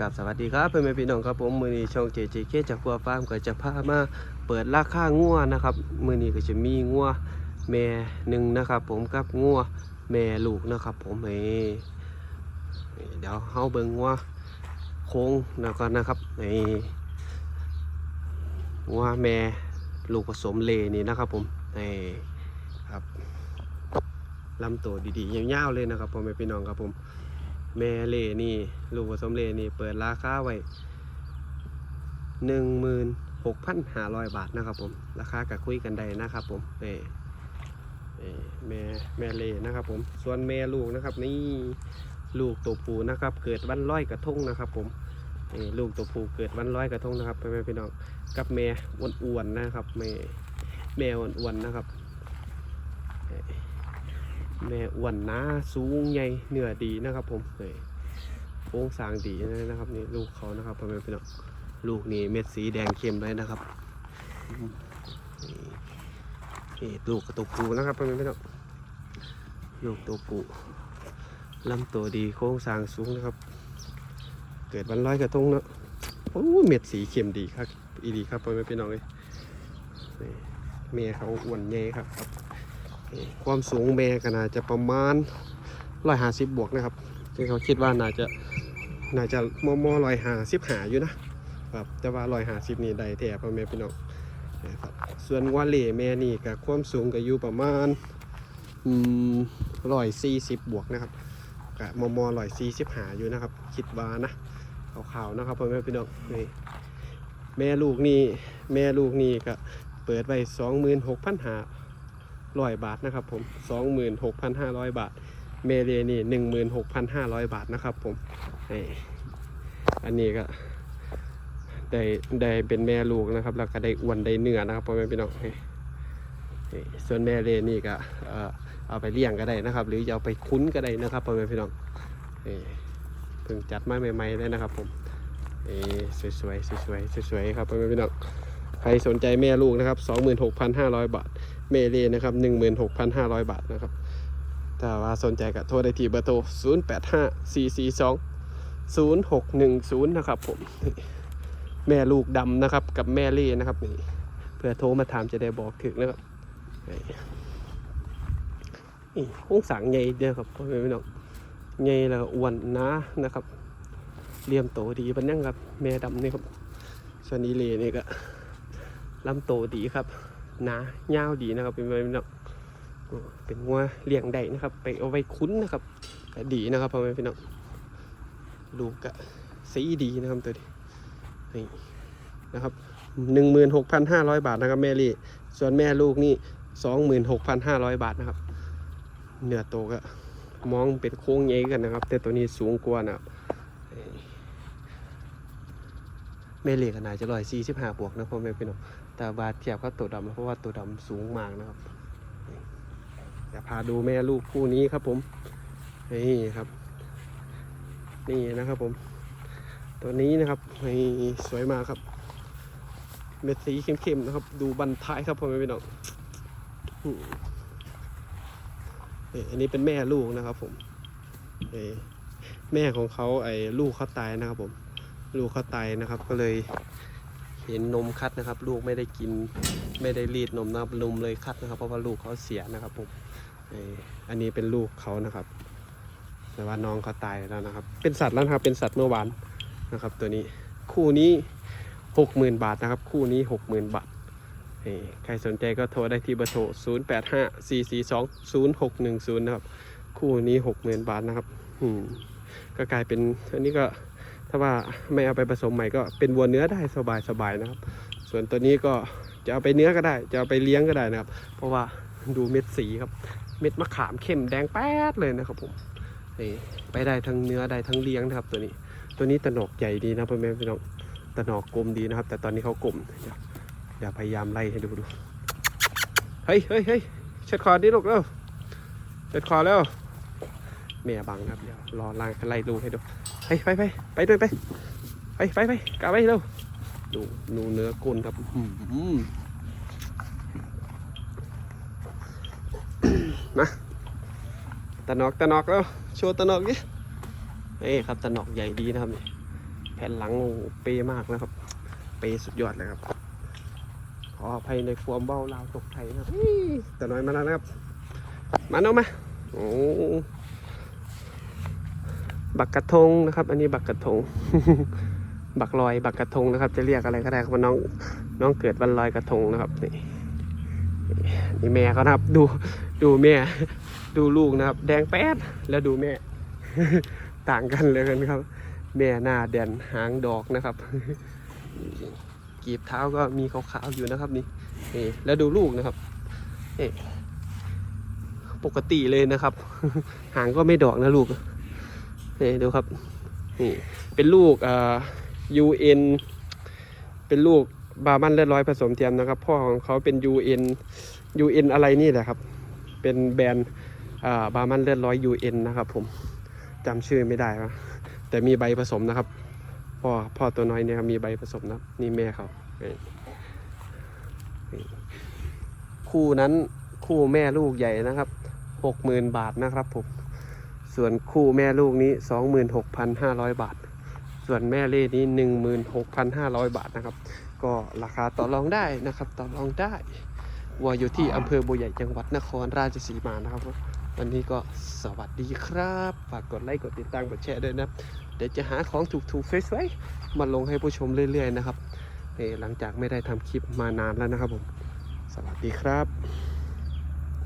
กับสวัสดีครับเพื่อนแม่พี่น้องครับผมมือนี้ช่องเจเจเคจากกัวฟาร์มก็จะพามาเปิดราคางัวนะครับมือนี้ก็จะมีงัวแม่หนึ่งนะครับ ผมกับงัวแม่ลูกนะครับ ผมเอเดี๋ยวเฮาเบิ่งงัวโค้งแล้วก่อนนะครับเองัวแม่ลูกผสมเลนี่นะครับ ผมเอครับลำตัวดีๆยาวๆเลยนะครับพ่อแม่พี่น้องครับผม แม่เล่นี่ ลูกผสมเล่นี่ เปิดราคาไว้หนึ่งหมื่นหกพันห้าร้อยบาทนะครับผม ราคาก็คุยกันได้นะครับผมเอ่แม่แม่เล่นะครับผม ส่วนแม่ลูกนะครับ นี่ลูกตัวปูนะครับ เกิดวันร้อยกระทงนะครับ ผมลูกตัวปูเกิดวันร้อยกระทงนะครับพ่อแม่พี่น้องกับแม่อ้วนๆนะครับแม่แม่อ้วนๆนะครับ แม่อ้วนหนาสูงใหญ่เนื้อดีนะครับ ผมโค้งสร้างดีนะครับนี่ลูกเขานะครับพ่อแม่พี่น้องลูกนี่เม็ดสีแดงเข้มเลยนะครับนี่ลูกกระตุกปูนะครับพ่อแม่พี่น้องลูกตัวปูลำตัวดีโค้งสร้างสูงนะครับ เกิดวันร้อยกระทงเนาะโอ้เม็ดสีเข้มดีครับอีดีครับพ่อแม่พี่น้องเลยนี่แม่เขาอ้วนใหญ่ครับ ความสูงแม่ก็น่าจะประมาณร้อยห้าสิบบวกนะครับซึ่งเขาคิดว่าน่าจะน่าจะมอมอร้อยหาสิบหาอยู่นะครับแต่ว่าร้อยหาสิบนี่ได้แท้พ่อแม่พี่น้องนะครับส่วนว่าเหล่แม่นี่กับความสูงก็อยู่ประมาณร้อยสี่สิบบวกนะครับกับมอมอร้อยสี่สิบหาอยู่นะครับ คิดว่านะขาวๆนะครับพ่อแม่พี่น้องนี่แม่ลูกนี่แม่ลูกนี่ก็เปิดไปสองหมื่นหกพันหา ร้อยบาทนะครับผมสองหมื่นหกพันห้าร้อยบาท เมเรนี่หนึ่งหมื่นหกพันห้าร้อยบาทนะครับผมอันนี้ก็ได้ได้เป็นแม่ลูกนะครับ แล้วก็ได้อ้วนได้เนื้อนะครับพ่อแม่พี่น้องส่วนแม่เรนี่ก็เอาไปเลี้ยงก็ได้นะครับ หรือจะเอาไปคุ้นก็ได้นะครับพ่อแม่พี่น้องเพิ่งจัดมาใหม่ๆเลยนะครับผมนี่สวยๆสวยๆสวยๆครับพ่อแม่พี่น้องใครสนใจแม่ลูกนะครับ 26,500 บาท เมเลนะครับ16,500 บาทนะครับ ถ้าว่าสนใจก็โทรได้ที่เบอร์โทร 085442 0610 นะครับผม แม่ลูกดำนะครับ กับแม่เล่นะครับนี่เพื่อโทรมาถามจะได้บอกถึงนะครับนี่ห้องสังใหญ่เด้อครับพ่อแม่พี่น้องใหญ่แล้วอ้วนนะนะครับเลี่ยมโตดีปันยังครับ แม่ดำนี่ครับส่วนอีเล่นี่ก็ลำโตดีครับ หนายาวดีนะครับ เป็นเป็นเนาะเป็นงัวเลี้ยงได้นะครับ ไปเอาไว้คุ้นนะครับก็ดีนะครับพ่อแม่พี่น้องลูกกะสีดีนะครับตัวนี้นี่นะครับหนึ่งหมื่นหกพันห้าร้อยบาทนะครับแม่ลี่ ส่วนแม่ลูกนี่สองหมื่นหกพันห้าร้อยบาทนะครับ เนื้อโตก็มองเป็นโค้งใหญ่กันนะครับ แต่ตัวนี้สูงกว่านะครับนี่ แม่เลี้ยก็น่าจะร้อยสี่สิบห้าบวกนะพ่อแม่พี่น้องแต่บาดเทียบกับตัวดำเพราะว่าตัวดำสูงมากนะครับนี่เดี๋ยวพาดูแม่ลูกคู่นี้ครับผมนี่ครับ นี่นะครับผม ตัวนี้นะครับสวยมากครับ เม็ดสีเข้มๆนะครับ ดูบันท้ายครับพ่อแม่พี่น้องอืมนี่อันนี้เป็นแม่ลูกนะครับผมแม่ของเขาไอ้ลูกเขาตายนะครับผม ลูกเขาตายนะครับ ก็เลยเห็นนมคัดนะครับ ลูกไม่ได้กินไม่ได้รีดนมนะครับนมเลยคัดนะครับ เพราะว่าลูกเขาเสียนะครับผมเอออันนี้เป็นลูกเขานะครับ แต่ว่าน้องเขาตายแล้วนะครับ เป็นสัตว์แล้วนะครับเป็นสัตว์เมื่อวานนะครับ ตัวนี้คู่นี้หกหมื่นบาทนะครับ คู่นี้หกหมื่นบาทใครสนใจก็โทรได้ที่เบอร์โทรศูนย์แปดห้าสี่สี่สองศูนย์หกหนึ่งศูนย์นะครับ คู่นี้หกหมื่นบาทนะครับก็กลายเป็นอันนี้ก็ ถ้าว่าไม่เอาไปผสมใหม่ก็เป็นวัวเนื้อได้สบายๆนะครับ ส่วนตัวนี้ก็จะเอาไปเนื้อก็ได้ จะเอาไปเลี้ยงก็ได้นะครับ เพราะว่าดูเม็ดสีครับ เม็ดมะขามเข้มแดงแป๊ดเลยนะครับผมนี่ไปได้ทั้งเนื้อได้ทั้งเลี้ยงนะครับตัวนี้ ตัวนี้ตะหนอกใหญ่ดีนะพ่อแม่พี่น้องตะหนอกกลมดีนะครับ แต่ตอนนี้เขากลมเดี๋ยวอย่าพยายามไล่ให้ดูดูเฮ้ยเฮ้ยเฮ้ยเช็ดคอดิลูกเร็วเช็ดคอแล้วเมียบังนะครับเดี๋ยวรอล่างไล่ดูให้ดู ไปไปไปไปด้วยไป ไปไปไปกลับไปเร็วดูดูเนื้อกุนครับอื้อหือนะตะนอกตะนอกแล้วโชว์ตะนอกดินี่ครับตะนอกใหญ่ดีนะครับนี่แผ่นหลังโอ้เป๊ะมากนะครับ เป๊ะสุดยอดเลยครับ ขออภัยในความเบ้าลาวตกไทยนะครับแต่น้อยมาแล้วนะครับ มาเนาะมาโอ้ บักกระทงนะครับ อันนี้บักกระทง บักลอยบักกระทงนะครับ จะเรียกอะไรก็ได้ครับน้องน้องเกิดวันลอยกระทงนะครับนี่นี่แม่เขานะครับ ดูดูแม่ ดูลูกนะครับ แดงแป๊ดแล้วดูแม่ ต่างกันเลยกันครับ แม่หน้าแดนหางดอกนะครับกีบเท้าก็มีขาวๆอยู่นะครับนี่นี่แล้วดูลูกนะครับปกติเลยนะครับ หางก็ไม่ดอกนะลูก นี่ดูครับนี่เป็นลูกอ่อ UN เป็นลูกบามันเลือดร้อยผสมเทียมนะครับ พ่อของเขาเป็น UN UN อะไรนี่แหละครับ เป็นแบรนด์อ่าบามันเลือดร้อย UN นะครับ ผมจำชื่อไม่ได้วะแต่มีใบผสมนะครับ พ่อพ่อตัวน้อยเนี่ยมีใบผสมนะนี่แม่เขาคู่นั้นคู่แม่ลูกใหญ่นะครับหกหมื่นบาทนะครับผม ส่วนคู่แม่ลูกนี้สองหมื่นหกพันห้าร้อยบาท ส่วนแม่เล่นี้หนึ่งหมื่นหกพันห้าร้อยบาทนะครับ ก็ราคาต่อรองได้นะครับ ต่อรองได้วัวอยู่ที่อำเภอบัวใหญ่จังหวัดนครราชสีมานะครับ วันนี้ก็สวัสดีครับ ฝากกดไลค์กดติดตามกดแชร์ด้วยนะ เดี๋ยวจะหาของถูกๆสวยๆมาลงให้ผู้ชมเรื่อยๆนะครับนี่หลังจากไม่ได้ทำคลิปมานานแล้วนะครับผม สวัสดีครับ